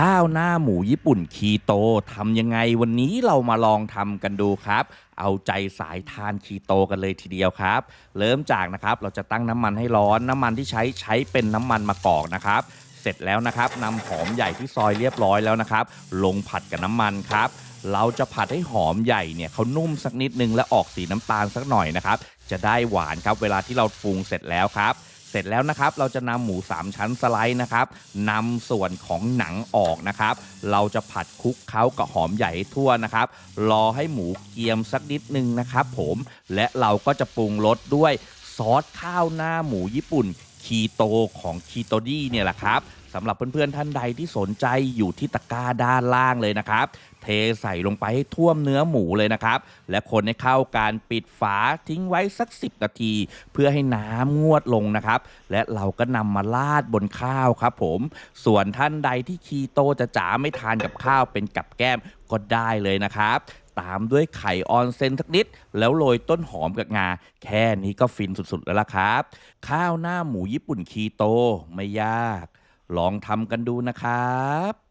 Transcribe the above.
ข้าวหน้าหมูญี่ปุ่นคีโตทำยังไงวันนี้เรามาลองทำกันดูครับ เอาใจสายทานคีโตกันเลยทีเดียวครับ เริ่มจากนะครับเราจะตั้งน้ำมันให้ร้อนน้ำมันที่ใช้ใช้เป็นน้ำมันมะกอกนะครับเสร็จแล้วนะครับนำหอมใหญ่ที่ซอยเรียบร้อยแล้วนะครับ ลงผัดกับน้ำมันครับ เราจะผัดให้หอมใหญ่เนี่ยเขานุ่มสักนิดนึงและออกสีน้ำตาลสักหน่อยนะครับ จะได้หวานครับเวลาที่เราปรุงเสร็จแล้วครับ เสร็จแล้วนะครับ เราจะนำหมู 3 ชั้นสไลด์นะครับนำส่วนของหนังออกนะครับ เราจะผัดคลุกเคล้ากับหอมใหญ่ทั่วนะครับ รอให้หมูเกียมสักนิดนึงนะครับ ผม และเราก็จะปรุงรสด้วย ซอสข้าวหน้าหมูญี่ปุ่นคีโตของคีโตดี้เนี่ยแหละครับสำหรับเพื่อนๆท่านใดที่สนใจอยู่ที่ตะกร้าด้านล่างเลยนะครับ เทใส่ลงไปให้ท่วมเนื้อหมูเลยนะครับ และคนให้เข้าการปิดฝาทิ้งไว้สัก 10 นาที เพื่อให้น้ำงวดลงนะครับ และเราก็นำมาราดบนข้าวครับผม ส่วนท่านใดที่คีโตจะจ๋าไม่ทานกับข้าวเป็นกับแก้มก็ได้เลยนะครับ ตามด้วยไข่ออนเซนสักนิด แล้วโรยต้นหอมกับงา แค่นี้ก็ฟินสุดๆแล้วล่ะครับ ข้าวหน้าหมูญี่ปุ่นคีโตไม่ยาก ลองทำกันดูนะครับ